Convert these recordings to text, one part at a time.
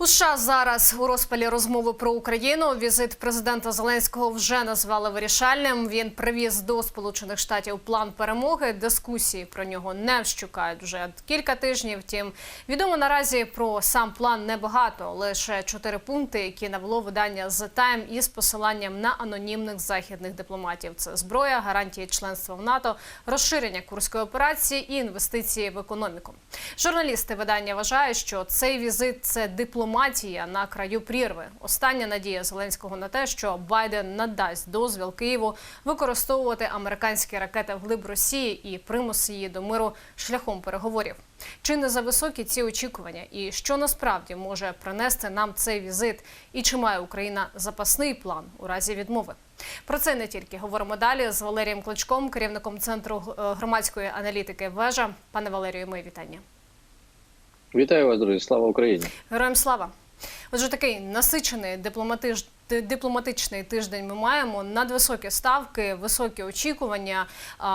У США зараз у розпалі розмови про Україну. Візит президента Зеленського вже назвали вирішальним. Він привіз до Сполучених Штатів план перемоги. Дискусії про нього не вщукають вже кілька тижнів. Втім, відомо наразі про сам план небагато. Лише чотири пункти, які навело видання The Time із посиланням на анонімних західних дипломатів. Це зброя, гарантії членства в НАТО, розширення курської операції і інвестиції в економіку. Журналісти видання вважають, що цей візит це дипломатія на краю прірви. Остання надія Зеленського на те, що Байден надасть дозвіл Києву використовувати американські ракети вглиб Росії і примус її до миру шляхом переговорів. Чи не за високі ці очікування, і що насправді може принести нам цей візит, і чи має Україна запасний план у разі відмови? Про це не тільки говоримо далі з Валерієм Кличком, керівником центру е, громадської аналітики Вежа. Пане Валерію, мої вітання. Вітаю вас, друзі! Слава Україні! Героям слава! Отже, такий насичений дипломатич... дипломатичний тиждень ми маємо надвисокі ставки, високі очікування.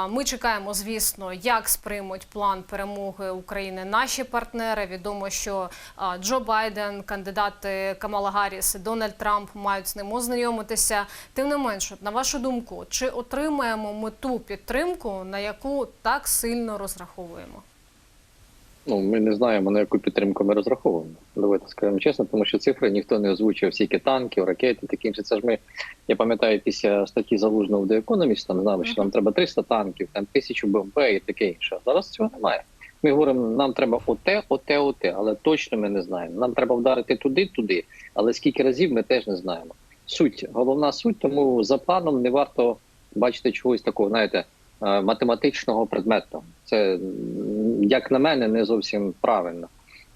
Ми чекаємо, звісно, як сприймуть план перемоги України наші партнери. Відомо, що Джо Байден, кандидати Камала Гарріс Дональд Трамп мають з ним ознайомитися. Тим не менш, на вашу думку, чи отримаємо ми ту підтримку, на яку так сильно розраховуємо? Ну, ми не знаємо, на яку підтримку ми розраховуємо. Давайте скажемо чесно, тому що цифри ніхто не озвучив стільки танків, ракети, таке інше. Це ж ми, я пам'ятаю, після статті залужного The Economist, там знали, що нам треба 300 танків, там тисячу БМП і таке інше. Зараз цього немає. Ми говоримо, нам треба оте, оте, оте, але точно ми не знаємо. Нам треба вдарити туди, туди, але скільки разів ми теж не знаємо. Суть, головна суть, тому за планом не варто бачити чогось такого, знаєте, математичного предмету. Це, як на мене, не зовсім правильно.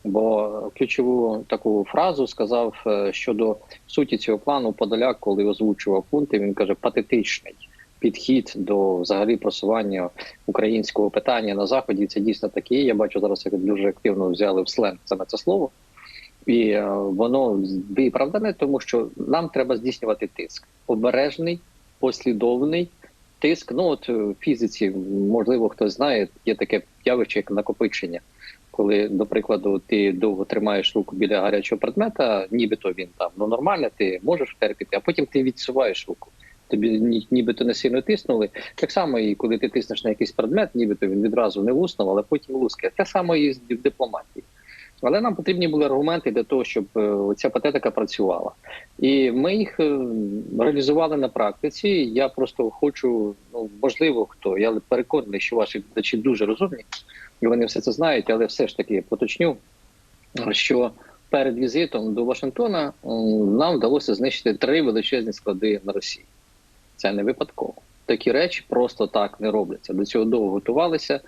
Бо ключову таку фразу сказав е, щодо суті цього плану Подоляк, коли озвучував пункти. Він каже, патетичний підхід до взагалі просування українського питання на заході. Це дійсно таке. Я бачу зараз, як дуже активно взяли в сленг саме це слово, і е, воно виправдане, тому що нам треба здійснювати тиск обережний, послідовний тиск. Ну от в фізиці, можливо, хтось знає, є таке явище, як накопичення. Коли, до прикладу, ти довго тримаєш руку біля гарячого предмета, нібито він там ну нормально, ти можеш терпіти, а потім ти відсуваєш руку. Тобі ні- нібито не сильно тиснули. Так само, і коли ти тиснеш на якийсь предмет, нібито він відразу не луснув, але потім лускає. Те саме і в дипломатії. Але нам потрібні були аргументи для того, щоб е, ця патетика працювала. І ми їх е, реалізували на практиці. Я просто хочу, ну можливо, хто я переконаний, що ваші глядачі дуже розумні, і вони все це знають, але все ж таки поточню, що перед візитом до Вашингтона нам вдалося знищити три величезні склади на Росії. Це не випадково. Такі речі просто так не робляться. До цього довго готувалися.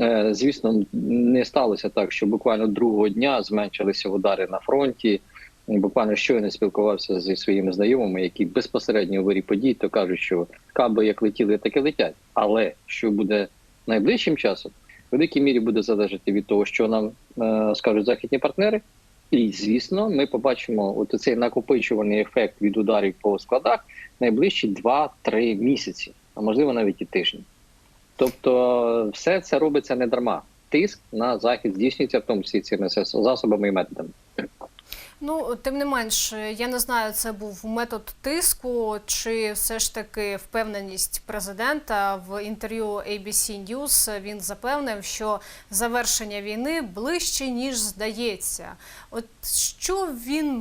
Е, Звісно, не сталося так, що буквально другого дня зменшилися удари на фронті. Буквально щойно спілкувався зі своїми знайомими, які безпосередньо у вирі подій, то кажуть, що каби як летіли, так і летять. Але що буде найближчим часом, в великій мірі буде залежати від того, що нам е, скажуть західні партнери. І звісно, ми побачимо от цей накопичувальний ефект від ударів по складах найближчі 2-3 місяці, а можливо навіть і тижні. Тобто, все це робиться не дарма. Тиск на захід здійснюється в тому числі цими засобами і методами. Ну, тим не менш, я не знаю, це був метод тиску, чи все ж таки впевненість президента в інтерв'ю ABC News він запевнив, що завершення війни ближче ніж здається. От що він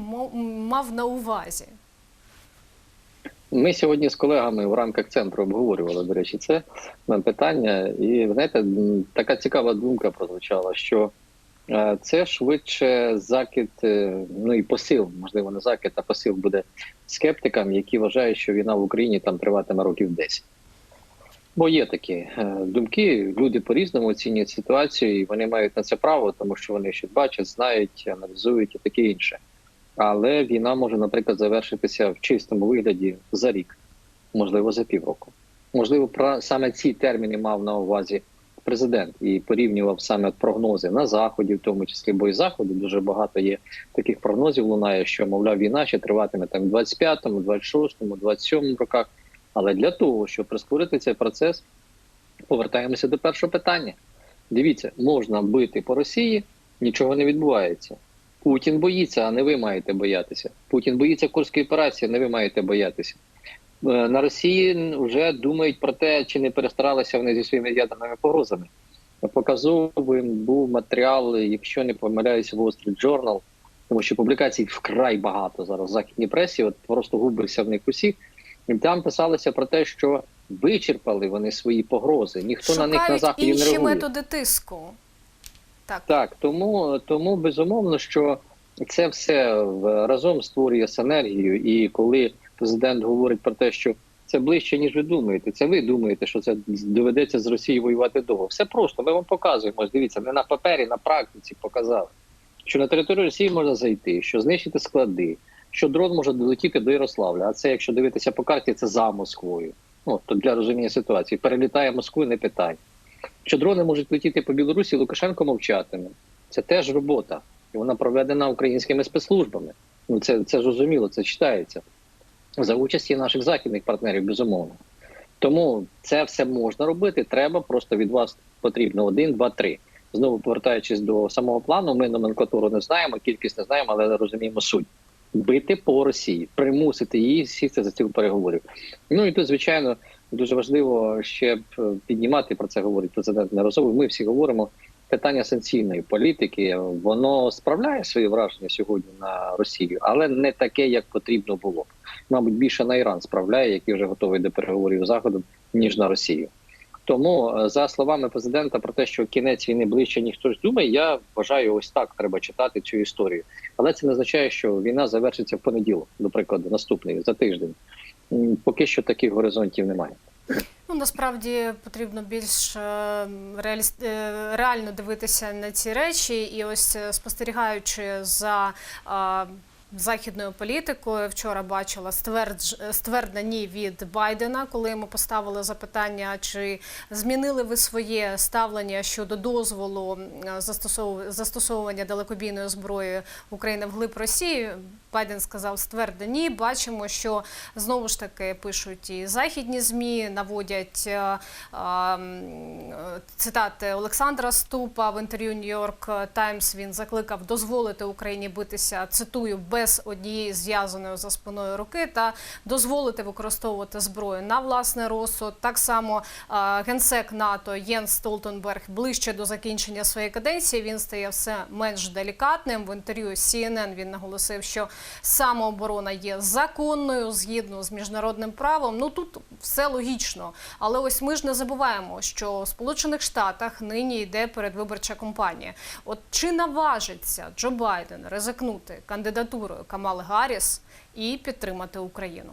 мав на увазі? Ми сьогодні з колегами в рамках центру обговорювали, до речі, це питання. І знаєте, така цікава думка прозвучала, що е, це швидше закид, е, ну і посил, можливо, не закид, а посил буде скептикам, які вважають, що війна в Україні там триватиме років 10. Бо є такі е, думки, люди по-різному оцінюють ситуацію, і вони мають на це право, тому що вони щось бачать, знають, аналізують і таке інше. Але війна може, наприклад, завершитися в чистому вигляді за рік, можливо, за півроку. Можливо, про саме ці терміни мав на увазі президент і порівнював саме прогнози на заході, в тому числі, бо і заходу дуже багато є таких прогнозів. Лунає, що мовляв, війна ще триватиме там в 25-му, 26-му, 27-му роках. Але для того, щоб прискорити цей процес, повертаємося до першого питання. Дивіться, можна бити по Росії, нічого не відбувається. Путін боїться, а не ви маєте боятися. Путін боїться курської операції, а не ви маєте боятися. Е, На Росії вже думають про те, чи не перестаралися вони зі своїми ядерними погрозами. Показовим був матеріал, якщо не помиляюся, Wall Street Journal, тому що публікацій вкрай багато зараз в західній пресі, от просто губився в них усіх. І там писалося про те, що вичерпали вони свої погрози. Ніхто на них на заході не інші реагує. методи тиску. Так. Так, тому, тому безумовно, що це все разом створює синергію. І коли президент говорить про те, що це ближче, ніж ви думаєте, це ви думаєте, що це доведеться з Росією воювати довго. Все просто. Ми вам показуємо. Дивіться, не на папері, на практиці показали, що на територію Росії можна зайти, що знищити склади, що дрон може долетіти до Ярославля. А це, якщо дивитися по карті, це за Москвою. Ну то для розуміння ситуації. Перелітає Москву, не питання. Що дрони можуть летіти по Білорусі, Лукашенко мовчатиме. Це теж робота. І вона проведена українськими спецслужбами. Ну це, це зрозуміло, це читається за участі наших західних партнерів, безумовно. Тому це все можна робити. Треба просто від вас потрібно один, два, три. Знову повертаючись до самого плану, ми номенклатуру не знаємо, кількість не знаємо, але розуміємо суть. Бити по Росії, примусити її сісти за цих переговорів. Ну і тут, звичайно, дуже важливо ще піднімати про це говорить президент неразово. Ми всі говоримо. Питання санкційної політики воно справляє свої враження сьогодні на Росію, але не таке, як потрібно було. Мабуть, більше на Іран справляє, який вже готовий до переговорів з заходом, ніж на Росію. Тому, е, за словами президента, про те, що кінець війни ближче ніж хтось думає, я вважаю, ось так треба читати цю історію. Але це не означає, що війна завершиться в понеділок, до прикладу, наступний за тиждень. Поки що таких горизонтів немає. Ну насправді потрібно більш е, реаліст- е, реально дивитися на ці речі, і ось е, спостерігаючи за. Західною політикою вчора бачила ствердж, стверднені від Байдена, коли йому поставили запитання, чи змінили ви своє ставлення щодо дозволу застосов- застосовування далекобійної зброї України вглиб Росії. Байден сказав ствердно ні. Бачимо, що знову ж таки пишуть і західні змі, наводять е, е, цитати Олександра Ступа в інтерв'ю Нью-Йорк Таймс. Він закликав дозволити Україні битися. Цитую без однієї зв'язаної за спиною руки та дозволити використовувати зброю на власний розсуд. Так само е, генсек НАТО Єнс Столтенберг ближче до закінчення своєї каденції. Він стає все менш делікатним. В інтерв'ю CNN він наголосив, що самооборона є законною згідно з міжнародним правом. Ну тут все логічно. Але ось ми ж не забуваємо, що в Сполучених Штатах нині йде передвиборча кампанія. От чи наважиться Джо Байден ризикнути кандидатурою Камали Гарріс і підтримати Україну?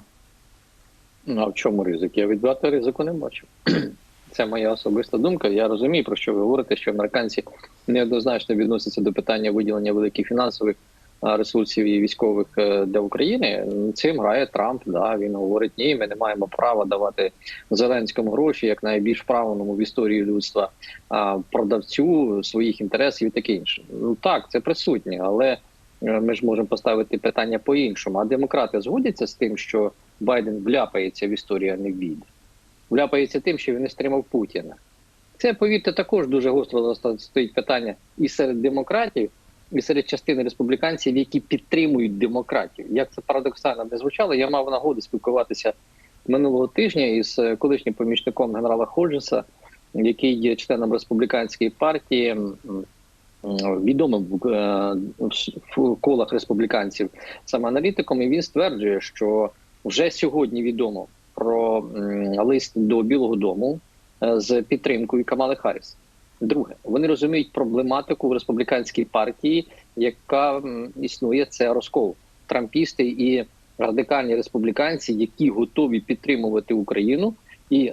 Ну а в чому ризик? Я відверто ризику не бачу. Це моя особиста думка. Я розумію, про що ви говорите, що американці неоднозначно відносяться до питання виділення великих фінансових ресурсів і військових е, для України. Цим грає Трамп. Да він говорить: ні, ми не маємо права давати Зеленському гроші, як найбільш правильному в історії людства продавцю своїх інтересів і таке інше. Ну так, це присутнє, але е, ми ж можемо поставити питання по-іншому. А демократи згодяться з тим, що Байден вляпається в історію, а не війде. Вляпається тим, що він не стримав Путіна. Це, повірте, також дуже гостро стоїть питання і серед демократів, і серед частини республіканців, які підтримують демократів. Як це парадоксально не звучало, я мав нагоду спілкуватися минулого тижня із е, колишнім помічником генерала Ходжеса, який є членом республіканської партії, відомим в, е, в колах республіканців саме аналітиком, і він стверджує, що вже сьогодні відомо про лист до Білого Дому е, з підтримкою Камали Харріс. Друге, вони розуміють проблематику в республіканській партії, яка існує це розкол. Трампісти і радикальні республіканці, які готові підтримувати Україну, і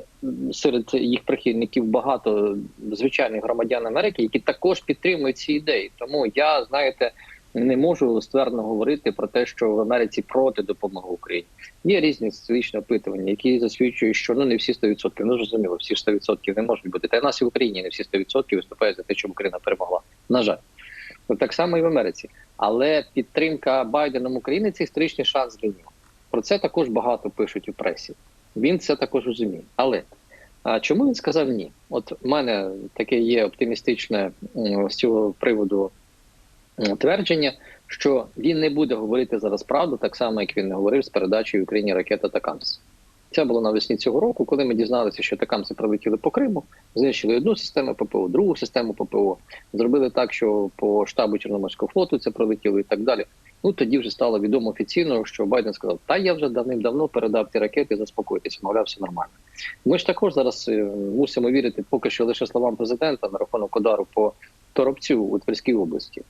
серед їх прихильників багато звичайних громадян Америки, які також підтримують ці ідеї. Тому я знаєте. Не можу ствердно говорити про те, що в Америці проти допомоги Україні. Є різні соціологічні опитування, які засвідчують, що ну не всі 100%, ну зрозуміло, всі 100% не можуть бути. Та й нас і в Україні не всі 100% виступають за те, щоб Україна перемогла. На жаль, Ну, так само і в Америці. Але підтримка Байденом України це історичний шанс для нього. Про це також багато пишуть у пресі. Він це також розуміє. Але а чому він сказав ні? От в мене таке є оптимістичне з цього приводу твердження, що він не буде говорити зараз правду, так само як він говорив з передачею Україні ракета Такамс. Це було навесні цього року, коли ми дізналися, що Такамси прилетіли по Криму, знищили одну систему ППО, другу систему ППО, зробили так, що по штабу Чорноморського флоту це прилетіло і так далі. Ну тоді вже стало відомо офіційно, що Байден сказав: Та я вже давним-давно передав ті ракети, заспокойтеся, мовляв, все нормально. Ми ж також зараз е, мусимо вірити поки що лише словам президента на рахунок удару по Торопцю у Тверській області.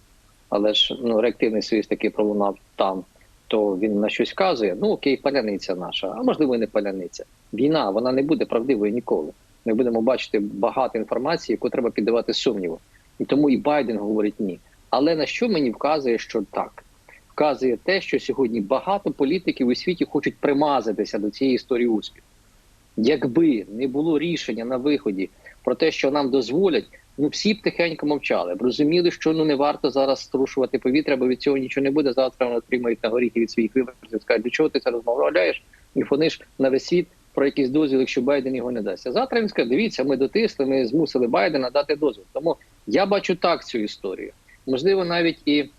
Але ж ну реактивний союз такий пролунав там, то він на щось вказує. Ну окей, паляниця наша, а можливо, і не паляниця. Війна вона не буде правдивою ніколи. Ми будемо бачити багато інформації, яку треба піддавати сумніву. І тому і Байден говорить ні. Але на що мені вказує, що так? Вказує те, що сьогодні багато політиків у світі хочуть примазатися до цієї історії успіху. Якби не було рішення на виході про те, що нам дозволять, ну всі б тихенько мовчали, б розуміли, що ну не варто зараз струшувати повітря, бо від цього нічого не буде. Завтра вони отримають на горіхи від своїх виборців. Скажуть, до чого ти це розмовляєш? І фониш на весь світ про якийсь дозвіл, якщо Байден його не дасть. А завтра він скаже, дивіться, ми дотисли, ми змусили Байдена дати дозвіл. Тому я бачу так цю історію. Можливо, навіть і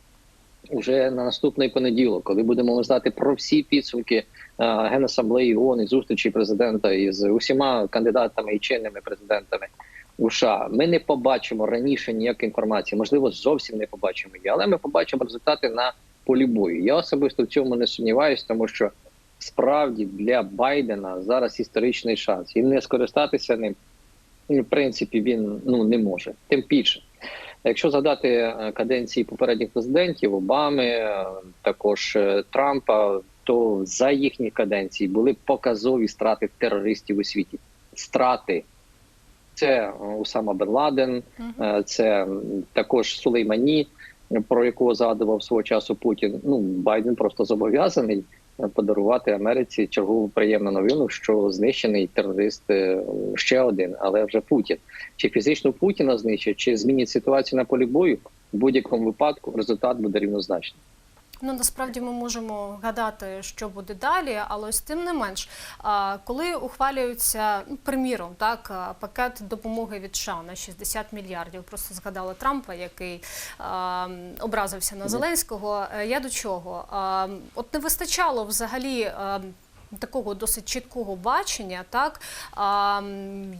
вже на наступний понеділок, коли будемо знати про всі підсумки Генасамблеї ООН і зустрічі президента із усіма кандидатами і чинними президентами у США, ми не побачимо раніше ніякої інформації, можливо, зовсім не побачимо її, але ми побачимо результати на полі бою. Я особисто в цьому не сумніваюся, тому що справді для Байдена зараз історичний шанс і не скористатися ним. В принципі, він ну не може. Тим більше, Якщо згадати е, каденції попередніх президентів Обами, е, також е, Трампа, то за їхні каденції були показові страти терористів у світі. Страти це Усама Бен Ладен, е, це також Сулеймані, про якого згадував свого часу Путін. Ну Байден просто зобов'язаний е, подарувати Америці чергову приємну новину, що знищений терорист е, ще один, але вже Путін. Чи фізично Путіна знищать, чи змінять ситуацію на полі бою, в будь-якому випадку результат буде рівнозначний. Ну насправді ми можемо гадати, що буде далі, але ось тим не менш, коли ухвалюється, ну, приміром, так пакет допомоги від США на 60 мільярдів. Просто згадала Трампа, який а, образився на Зеленського. Е, Я до чого? А, от не вистачало взагалі. а, Такого досить чіткого бачення, так а,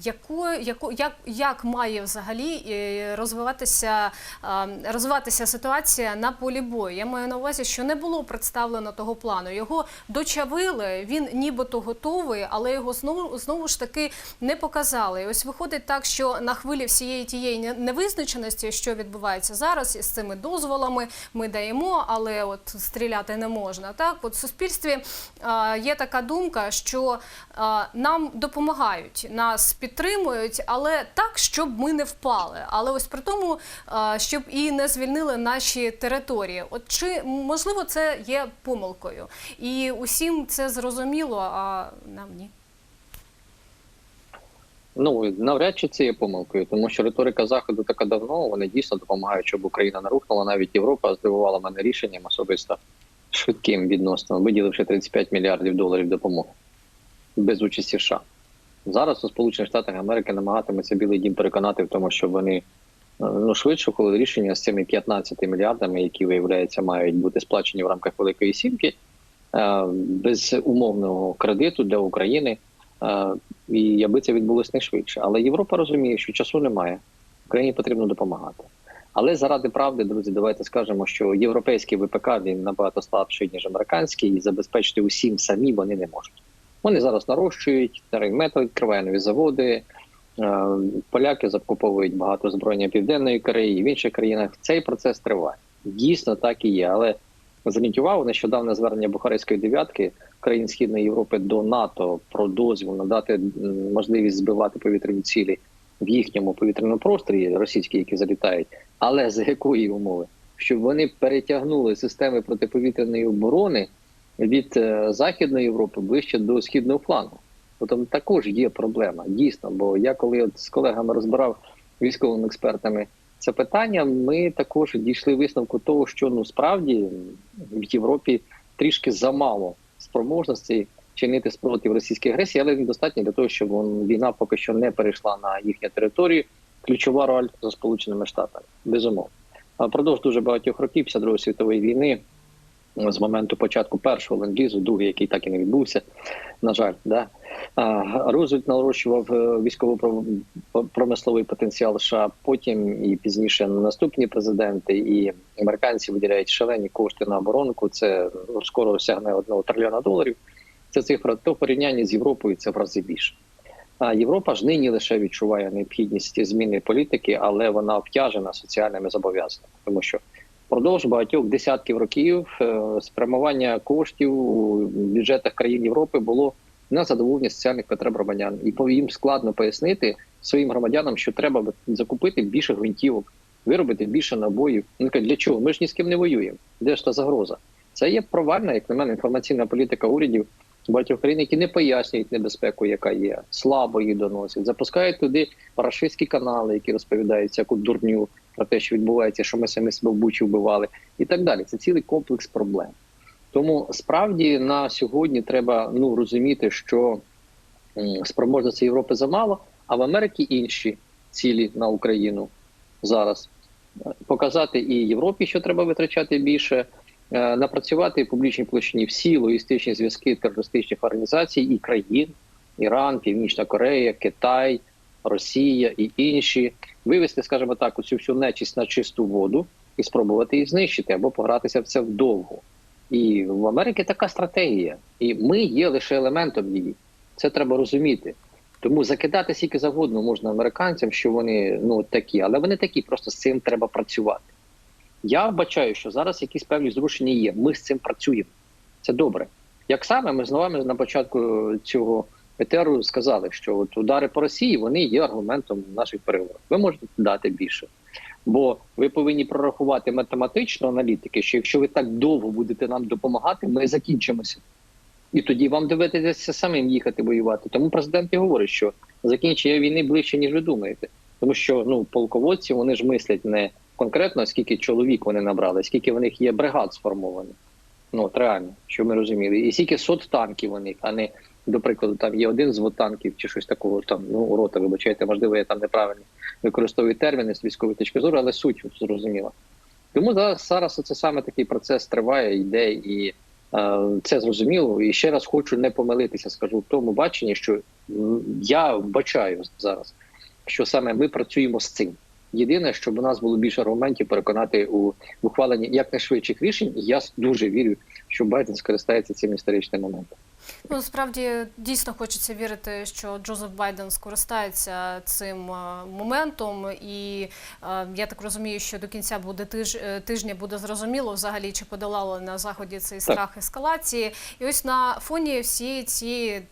яку, яку, як, як має взагалі е, розвиватися, а, розвиватися ситуація на полі бою. Я маю на увазі, що не було представлено того плану. Його дочавили, він нібито готовий, але його знову знову ж таки не показали. І ось виходить так, що на хвилі всієї тієї невизначеності, що відбувається зараз із цими дозволами, ми даємо, але от стріляти не можна. Так, от в суспільстві а, є така думка, що а, нам допомагають, нас підтримують, але так, щоб ми не впали. Але ось при тому, а, щоб і не звільнили наші території. От чи можливо це є помилкою? І усім це зрозуміло, а нам ні. Ну навряд чи це є помилкою, тому що риторика заходу така давно. Вони дійсно допомагають, щоб Україна не рухнула. Навіть Європа здивувала мене рішенням особисто швидким відносно, виділивши 35 мільярдів доларів допомоги без участі США. Зараз у Сполучених Штатах Америки намагатиметься Білий Дім переконати в тому, що вони е, ну швидше ухвалили рішення з цими 15 мільярдами, які виявляється мають бути сплачені в рамках Великої Сімки, е, без умовного кредиту для України. Е, І аби це відбулося не швидше. Але Європа розуміє, що часу немає. Україні потрібно допомагати. Але заради правди, друзі, давайте скажемо, що європейський ВПК він набагато слабший ніж американський, і забезпечити усім самі вони не можуть. Вони зараз нарощують метал відкриває нові заводи. е, Поляки закуповують багато збройня Південної Кореї, в інших країнах цей процес триває. Дійсно так і є. Але зверніть увагу, нещодавне звернення Бухарестської дев'ятки країн Східної Європи до НАТО про дозвіл надати можливість збивати повітряні цілі в їхньому повітряному просторі, російські, які залітають, але за якої умови? Щоб вони перетягнули системи протиповітряної оборони від е, Західної Європи ближче до східного флангу. Бо там також є проблема, дійсно. Бо я коли от з колегами розбирав військовими експертами це питання, ми також дійшли висновку того, що ну справді в Європі трішки замало спроможностей чинити спротив російській агресії, але недостатньо для того, щоб війна поки що не перейшла на їхню територію. Ключова роль за сполученими штатами, безумовно. А Впродовж дуже багатьох років, після Другої світової війни, з моменту початку першого ленд-лізу, другий, який так і не відбувся, на жаль, да. Рузвельт нарощував е, військово-промисловий потенціал США. Потім і пізніше наступні президенти, і американці виділяють шалені кошти на оборонку. Це ну, скоро осягне 1 трильйона доларів. Це цифра то в порівнянні з Європою це в рази більше. А Європа ж нині лише відчуває необхідність зміни політики, але вона обтяжена соціальними зобов'язаннями, тому що впродовж багатьох десятків років е, спрямування коштів у бюджетах країн Європи було на задоволення соціальних потреб громадян, і їм складно пояснити своїм громадянам, що треба закупити більше гвинтівок, виробити більше набоїв. Вони кажуть, для чого? Ми ж ні з ким не воюємо. Де ж та загроза? Це є провальна, як на мене, інформаційна політика урядів багатьох країн, які не пояснюють небезпеку, яка є, слабо її доносять, запускають туди парашистські канали, які розповідають всяку дурню про те, що відбувається, що ми самі себе в Бучі вбивали, і так далі. Це цілий комплекс проблем. Тому справді на сьогодні треба ну розуміти, що спроможності Європи замало, а в Америці інші цілі на Україну зараз. Е, Показати і Європі, що треба витрачати більше, напрацювати в публічній площині всі логістичні зв'язки терористичних організацій і країн: Іран, Північна Корея, Китай, Росія і інші, вивести, скажімо так, усю всю нечисть на чисту воду і спробувати її знищити або погратися в це вдовго. І в Америці така стратегія, і ми є лише елементом її. Це треба розуміти. Тому закидати скільки завгодно можна американцям, що вони ну такі, але вони такі, просто з цим треба працювати. Я вбачаю, що зараз якісь певні зрушення є. Ми з цим працюємо. Це добре. Як саме ми з вами на початку цього етеру сказали, що от удари по Росії вони є аргументом наших переговорів. Ви можете дати більше. Бо ви повинні прорахувати математично аналітики, що якщо ви так довго будете нам допомагати, ми закінчимося. І тоді вам доведеться самим їхати воювати. Тому президент і говорить, що закінчення війни ближче, ніж ви думаєте. Тому що ну полководці вони ж мислять не конкретно, скільки чоловік вони набрали, скільки в них є бригад сформованих. Ну от реально, що ми розуміли, і скільки сот танків у них, а не до прикладу, там є один звод танків чи щось такого. Там ну рота, вибачайте, можливо, я там неправильно використовую терміни з військової точки зору, але суть зрозуміла. Тому зараз зараз це саме такий процес триває, йде і е, це зрозуміло. І ще раз хочу не помилитися, скажу в тому баченні, що я вбачаю зараз, що саме ми працюємо з цим. Єдине, щоб у нас було більше аргументів переконати у ухваленні якнайшвидших рішень. Я дуже вірю, що Байден скористається цим історичним моментом. Ну, справді дійсно хочеться вірити, що Джозеф Байден скористається цим е, моментом, і е, я так розумію, що до кінця буде тиж, е, тижня буде зрозуміло взагалі, чи подолали на заході цей страх ескалації. І ось на фоні всієї цієї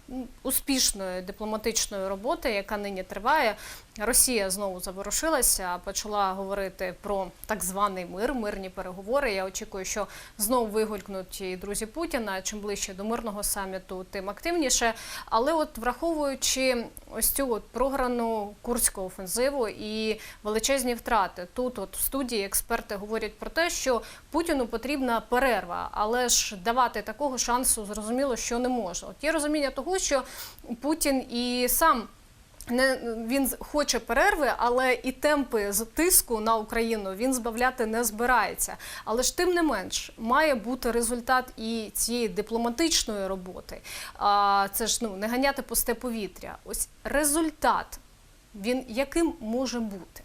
успішної дипломатичної роботи, яка нині триває. Росія знову заворушилася, почала говорити про так званий мир, мирні переговори. Я очікую, що знову вигулькнуть друзі Путіна. Чим ближче до мирного саміту, тим активніше. Але от враховуючи ось цю от програну курську офензиву і величезні втрати, тут от в студії експерти говорять про те, що Путіну потрібна перерва, але ж давати такого шансу зрозуміло, що не можна. От є розуміння того, що Путін і сам. Не він хоче перерви, але і темпи тиску на Україну він збавляти не збирається. Але ж тим не менш має бути результат і цієї дипломатичної роботи. А це ж ну не ганяти пусте повітря. Ось результат він яким може бути?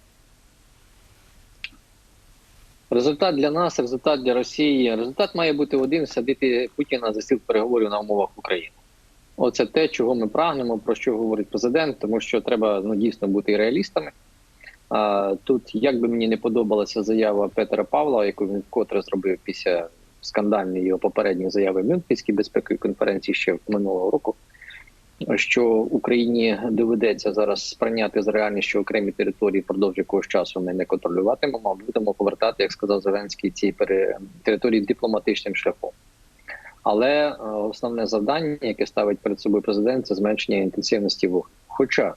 Результат для нас, результат для Росії. Результат має бути один: садити Путіна за стіл переговорів на умовах України. Оце те, чого ми прагнемо, про що говорить президент, тому що треба ну дійсно бути реалістами. А, тут, як би мені не подобалася заява Петра Павла, яку він вкотре зробив після скандальної його попередньої заяви Мюнхенській безпековій конференції ще минулого року, що Україні доведеться зараз сприйняти за реальність, що окремі території впродовж якогось часу ми не контролюватимемо, а будемо повертати, як сказав Зеленський, ці території дипломатичним шляхом. Але е, основне завдання, яке ставить перед собою президент, це зменшення інтенсивності вогню. Хоча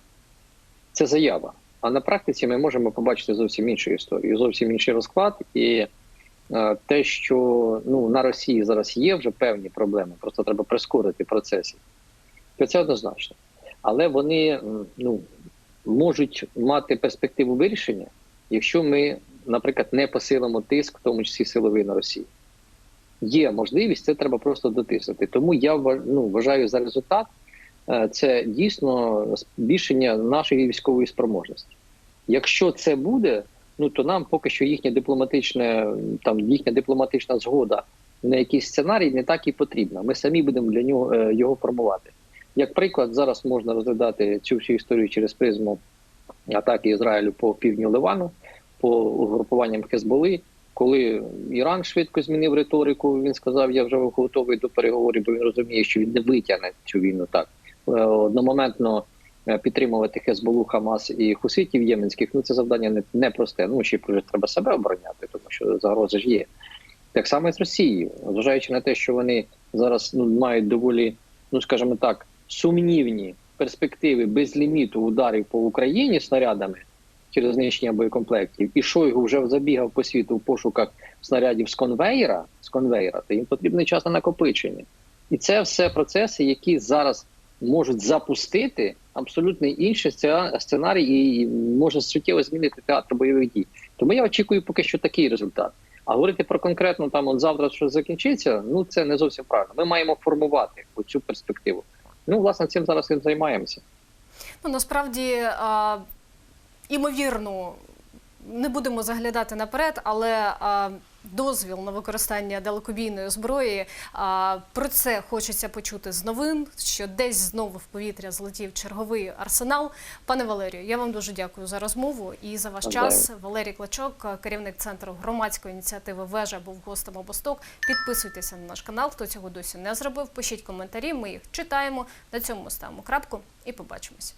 це заява. А на практиці ми можемо побачити зовсім іншу історію, зовсім інший розклад. І е, те, що ну на Росії зараз є вже певні проблеми, просто треба прискорити процеси. То це однозначно. Але вони ну, можуть мати перспективу вирішення, якщо ми наприклад, не посилимо тиск, в тому числі силовий на Росію. Є можливість, це треба просто дотиснути. Тому я ну, вважаю за результат е, це дійсно збільшення нашої військової спроможності. Якщо це буде, ну то нам поки що їхнє дипломатичне там їхня дипломатична згода на якийсь сценарій не так і потрібна. Ми самі будемо для нього е, його формувати. Як приклад, зараз можна розглядати цю всю історію через призму атаки Ізраїлю по півдню Ливану, по угрупуванням Хезболи. Коли Іран швидко змінив риторику, він сказав, я вже готовий до переговорів, бо він розуміє, що він не витягне цю війну так. Е, Одномоментно е, підтримувати Хезболу, Хамас і Хуситів єменських, ну це завдання не, не просте. Ну ще вже треба себе обороняти, тому що загрози ж є. Так само і з Росією, зважаючи на те, що вони зараз ну, мають доволі, ну скажімо так, сумнівні перспективи без ліміту ударів по Україні снарядами через знищення боєкомплектів, і Шойгу вже забігав по світу в пошуках снарядів з конвейера, з конвейера, то їм потрібний час на накопичення. І це все процеси, які зараз можуть запустити абсолютно інший сценарій і може суттєво змінити театр бойових дій. Тому я очікую поки що такий результат. А говорити про конкретно там от завтра що закінчиться, ну це не зовсім правильно. Ми маємо формувати цю перспективу. Ну, власне, цим зараз і займаємося. Ну насправді а, імовірно, не будемо заглядати наперед, але а, дозвіл на використання далекобійної зброї. А, про це хочеться почути з новин, що десь знову в повітря злетів черговий арсенал. Пане Валерію, я вам дуже дякую за розмову і за ваш Навзаєм. час. Валерій Клочок, керівник центру громадської ініціативи Вежа, був гостем обосток. Підписуйтеся на наш канал. Хто цього досі не зробив, пишіть коментарі. Ми їх читаємо. На цьому ставимо крапку і побачимось.